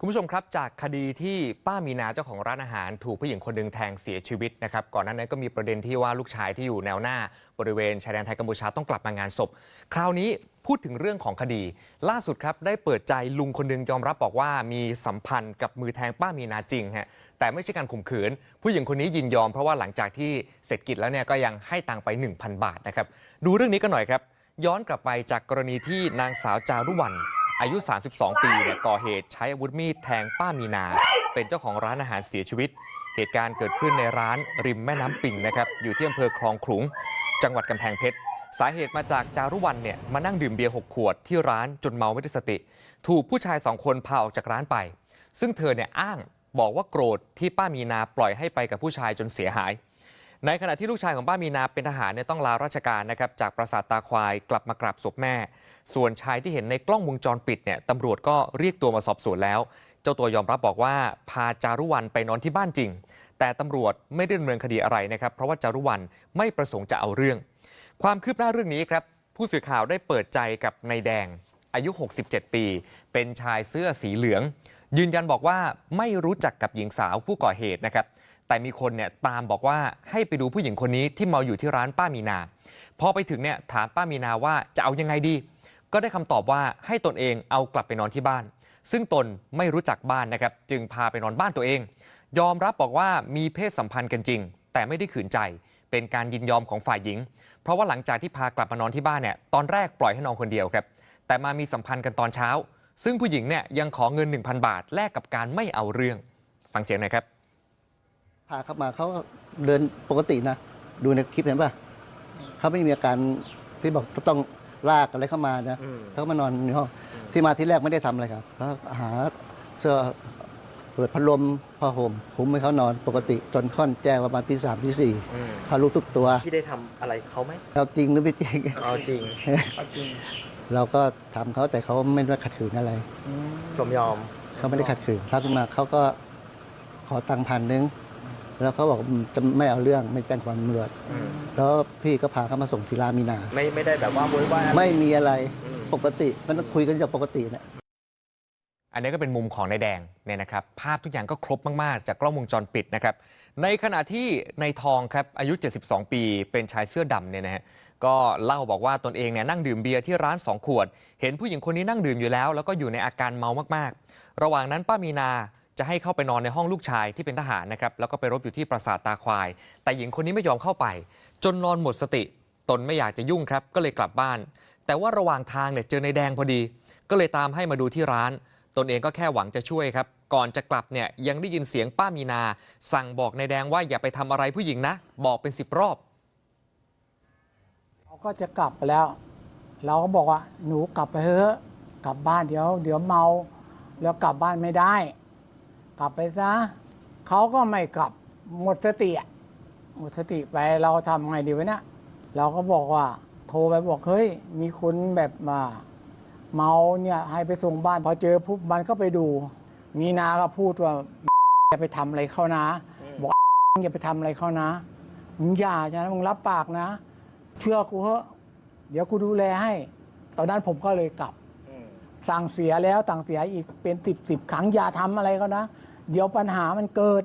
คุณผู้ชมครับจากคดีที่ป้ามีนาเจ้าของร้านอาหาร ถูกผู้หญิงคนหนึ่งแทงเสียชีวิตนะครับก่อนหน้านั้นก็มีประเด็นที่ว่าลูกชายที่อยู่แนวหน้าบริเวณชายแดนไทยกัมพูชาต้องกลับมางานศพ คราวนี้พูดถึงเรื่องของคดี ล่าสุดครับได้เปิดใจลุงคนหนึ่งยอมรับบอกว่ามีสัมพันธ์กับมือแทงป้ามีนาจริงฮะแต่ไม่ใช่การข่มขืน ผู้หญิงคนนี้ยินยอมเพราะว่าหลังจากที่เสร็จกิจแล้วเนี่ยก็ยังให้ตังค์ไป 1,000 บาทนะครับดูเรื่องนี้กันหน่อยครับย้อนกลับไปจากกรณีที่นางสาวจารุวรรณ อายุ 32 ปีเนี่ยก่อเหตุใช้อาวุธมีดแทงป้ามีนา เป็นเจ้าของร้านอาหารเสียชีวิต เหตุการณ์เกิดขึ้นในร้านริมแม่น้ำปิงนะครับอยู่ที่อำเภอคลองขลุง จังหวัดกำแพงเพชรสาเหตุมาจากจารุวรรณเนี่ยมานั่งดื่มเบียร์6ขวดที่ร้านจนเมาไม่ได้สติ ถูกผู้ชายสองคนพาออกจากร้านไป ซึ่งเธอเนี่ยอ้างบอกว่าโกรธที่ป้ามีนาปล่อยให้ไปกับผู้ชายจนเสียหาย ในขณะที่ลูกชายของป้ามีนาเป็นทหารเนี่ยต้องลาราชการนะครับจากปราสาทตาควายกลับมากราบศพแม่ ส่วนชายที่เห็นในกล้องวงจรปิดเนี่ยตำรวจก็เรียกตัวมาสอบสวนแล้ว เจ้าตัวยอมรับบอกว่าพาจารุวรรณไปนอนที่บ้านจริง แต่ตำรวจไม่ได้ดำเนินคดีอะไรนะครับเพราะว่าจารุวรรณไม่ประสงค์จะเอาเรื่อง ความคืบหน้าเรื่องนี้ครับผู้สื่อข่าวได้เปิดใจกับนายแดง อายุ 67 ปี เป็นชายเสื้อสีเหลือง ยืนยันบอกว่าไม่รู้จักกับหญิงสาวผู้ก่อเหตุนะครับ แต่มีคนเนี่ยตามบอกว่าให้ไปดูผู้หญิงคนนี้ที่เมาอยู่ที่ร้านป้ามีนา พอไปถึงเนี่ยถามป้ามีนาว่าจะเอายังไงดี ก็ได้คำตอบว่าให้ตนเองเอากลับไปนอนที่บ้าน ซึ่งตนไม่รู้จักบ้านนะครับจึงพาไปนอนบ้านตัวเอง ยอมรับบอกว่ามีเพศสัมพันธ์กันจริง แต่ไม่ได้ขืนใจ เป็นการยินยอมของฝ่ายหญิง เพราะว่าหลังจากที่พากลับมานอนที่บ้านเนี่ยตอนแรกปล่อยให้นอนคนเดียวครับแต่มามีสัมพันธ์กันตอนเช้า ซึ่งผู้หญิงเนี่ยยังขอเงิน 1,000 บาทแลกกับการไม่เอาเรื่อง ฟังเสียงหน่อยครับ พาเข้ามาเขาก็เดินปกตินะดูในคลิปเห็นป่ะเขาไม่มีอาการที่บอกต้องลากอะไรเข้ามานะอืมเขาก็มานอนในห้องอืมที่มาที่แรกไม่ได้ทำอะไรครับเขาหาเสื้อเปิดพัดลมผ้าห่มคลุมให้เขานอนปกติจนค่อนแจ้งประมาณตีสามตีสี่อืมเขารู้ทุกตัวพี่ได้ทำอะไรเขาไหมเราจริงหรือไม่จริงเอาจริงเราก็ทำเขาแต่เขาไม่ได้ขัดขืนอะไรสมยอมเขาไม่ได้ขัดขืนถ้าขึ้นมาเขาก็ขอตังค์พันหนึง แล้วเขาบอกจะไม่เอาเรื่องไม่แจ้งความตำรวจ อืมแล้วพี่ก็พาเขามาส่งที่รามมีนา ไม่ไม่ได้แบบว่าโวยวายอะไรไม่มีอะไรอืม ปกติมันต้องคุยกันอย่างปกติเนี่ยอันนี้ก็เป็นมุมของนายแดงเนี่ยนะครับ ภาพทุกอย่างก็ครบมาก ๆ จากกล้องวงจรปิดนะครับ ในขณะที่ในายทองครับอายุ 72 ปีเป็นชายเสื้อดำเนี่ยนะฮะก็เล่าบอกว่าตนเองเนี่ยนั่งดื่มเบียร์ที่ร้าน 2 ขวด เห็นผู้หญิงคนนี้นั่งดื่มอยู่แล้ว แล้วก็อยู่ในอาการเมามาก ๆ ระหว่างนั้นป้ามีนา จะให้เข้าไปนอนในห้องลูกชายที่เป็นทหารนะครับแล้วก็ไปรบอยู่ที่ปราสาทตาควาย แต่หญิงคนนี้ไม่ยอมเข้าไป จนนอนหมดสติ ตนไม่อยากจะยุ่งครับ ก็เลยกลับบ้าน แต่ว่าระหว่างทางเนี่ยเจอในแดงพอดี ก็เลยตามให้มาดูที่ร้าน ตนเองก็แค่หวังจะช่วยครับก่อนจะกลับเนี่ยยังได้ยินเสียงป้ามีนา สั่งบอกในแดงว่าอย่าไปทำอะไรผู้หญิงนะ บอกเป็นสิบรอบเขาก็จะกลับไปแล้ว เราก็บอกว่าหนูกลับไปเถอะกลับบ้านเดี๋ยว เดี๋ยวเมา แล้วกลับบ้านไม่ได้ กลับไปซะเขาก็ไม่กลับหมดสติอะหมดสติไปเราทำไงดีวะเนี่ยเราก็บอกว่า โทรไปบอกเฮ้ย มีคนแบบมาเมาเนี่ยให้ไปส่งบ้านพอเจอปุ๊บมันก็ไปดู มีนาก็พูดว่าอย่าไปทำอะไรเขานะ บอกอย่าไปทำอะไรเขานะมึงอย่านะมึงรับปากนะ เชื่อกูเถอะเดี๋ยวกูดูแลให้ ตอนนั้นผมก็เลยกลับอืมสั่งเสียแล้วสั่งเสียอีกเป็นสิบสิบครั้งอย่าทำอะไรก็นะ เดี๋ยวปัญหามันเกิด